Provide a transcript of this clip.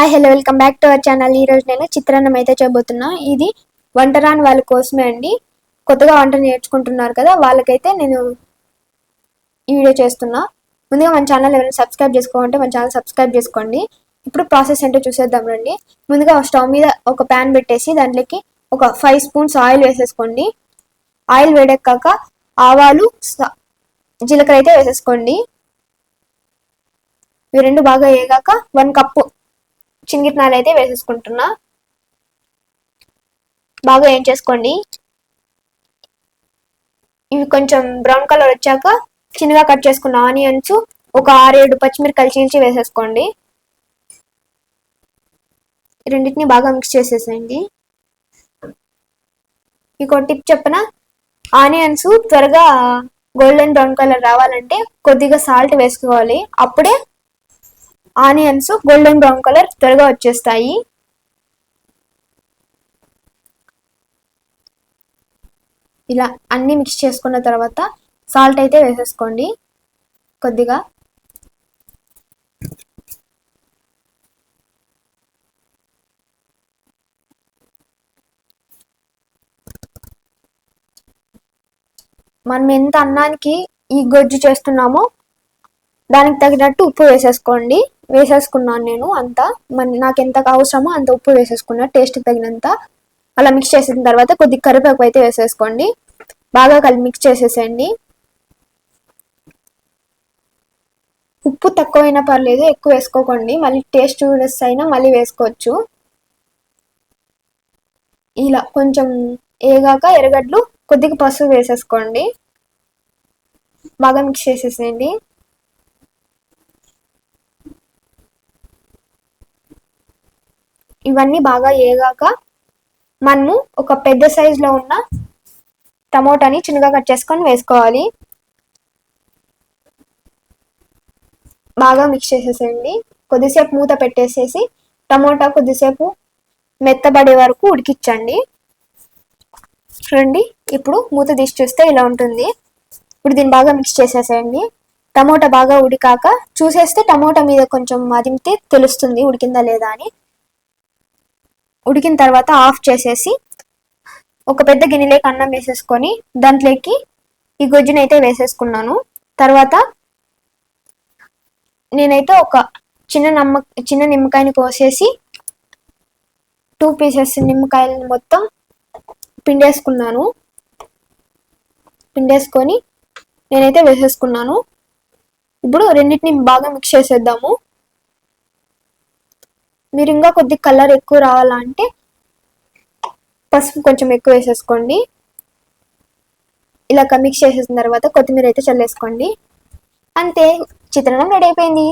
Hi hello welcome back to our channel ఈరోజు నేను చిత్రాన్నం అయితే చేయబోతున్నా. ఇది వంట రాని వాళ్ళ కోసమే అండి. కొత్తగా వంట నేర్చుకుంటున్నారు కదా వాళ్ళకైతే నేను ఈ వీడియో చేస్తున్నా. ముందుగా మన ఛానల్ ఎవరైనా సబ్స్క్రైబ్ చేసుకోవాలంటే మన ఛానల్ సబ్స్క్రైబ్ చేసుకోండి. ఇప్పుడు ప్రాసెస్ ఏంటో చూసేద్దాం రండి. ముందుగా స్టవ్ మీద ఒక ప్యాన్ పెట్టేసి దాంట్లోకి ఒక ఫైవ్ స్పూన్స్ ఆయిల్ వేసేసుకోండి. ఆయిల్ వేడెక్కాక ఆవాలు జీలకర్ర అయితే వేసేసుకోండి. ఇవి రెండు బాగా వేగాక వన్ కప్పు చింగిట్నాలు అయితే వేసేసుకుంటున్నా. బాగా ఏం చేసుకోండి. ఇవి కొంచెం బ్రౌన్ కలర్ వచ్చాక చిన్నగా కట్ చేసుకున్న ఆనియన్స్ ఒక ఆరేడు పచ్చిమిరకాయలు చీల్చి వేసేసుకోండి. రెండింటిని బాగా మిక్స్ చేసేసేయండి. ఇంకో టిప్ చెప్పిన? ఆనియన్స్ త్వరగా గోల్డెన్ బ్రౌన్ కలర్ రావాలంటే కొద్దిగా సాల్ట్ వేసుకోవాలి. అప్పుడే ఆనియన్స్ గోల్డెన్ బ్రౌన్ కలర్ త్వరగా వచ్చేస్తాయి. ఇలా అన్ని మిక్స్ చేసుకున్న తర్వాత సాల్ట్ అయితే వేసేసుకోండి కొద్దిగా. మనం ఎంత అన్నానికి ఈ గొజ్జు చేస్తున్నామో దానికి తగినట్టు ఉప్పు వేసేసుకోండి. వేసేసుకున్నాను నేను అంతా. మన నాకు ఎంత అవసరమో అంత ఉప్పు వేసేసుకున్నా టేస్ట్కి తగినంత. అలా మిక్స్ చేసిన తర్వాత కొద్దిగా కరివేపాకు అయితే వేసేసుకోండి. బాగా కలిపి మిక్స్ చేసేసేయండి. ఉప్పు తక్కువైనా పర్లేదు ఎక్కువ వేసుకోకండి. మళ్ళీ టేస్ట్ లెస్ అయినా మళ్ళీ వేసుకోవచ్చు. ఇలా కొంచెం ఏగాక ఎర్రగడ్డలు కొద్దిగా పసుపు వేసేసుకోండి. బాగా మిక్స్ చేసేసేయండి. ఇవన్నీ బాగా ఏగాక మనము ఒక పెద్ద సైజులో ఉన్న టమోటాని చిన్నగా కట్ చేసుకొని వేసుకోవాలి. బాగా మిక్స్ చేసేసేయండి. కొద్దిసేపు మూత పెట్టేసేసి టమోటా కొద్దిసేపు మెత్తబడే వరకు ఉడికించండి. చూడండి ఇప్పుడు మూత తీసి చూస్తే ఇలా ఉంటుంది. ఇప్పుడు దీన్ని బాగా మిక్స్ చేసేసేయండి. టమోటా బాగా ఉడికాక చూసేస్తే టమోటా మీద కొంచెం మదిమితే తెలుస్తుంది ఉడికిందా లేదా అని. ఉడికిన తర్వాత ఆఫ్ చేసేసి ఒక పెద్ద గిన్నెలోకి అన్నం వేసేసుకొని దాంట్లోకి ఈ గొజ్జునైతే వేసేసుకున్నాను. తర్వాత నేనైతే ఒక చిన్న నమ్మ చిన్న నిమ్మకాయని కోసేసి టూ పీసెస్ నిమ్మకాయలని మొత్తం పిండేసుకున్నాను. పిండేసుకొని నేనైతే వేసేసుకున్నాను. ఇప్పుడు రెండింటిని బాగా మిక్స్ చేసేద్దాము. మీరు ఇంకా కొద్ది కలర్ ఎక్కువ రావాలంటే పసుపు కొంచెం ఎక్కువ వేసేసుకోండి. ఇలా మిక్స్ చేసేసిన తర్వాత కొత్తిమీర అయితే చల్లేసుకోండి. అంతే చిత్రాన్నం రెడీ అయిపోయింది.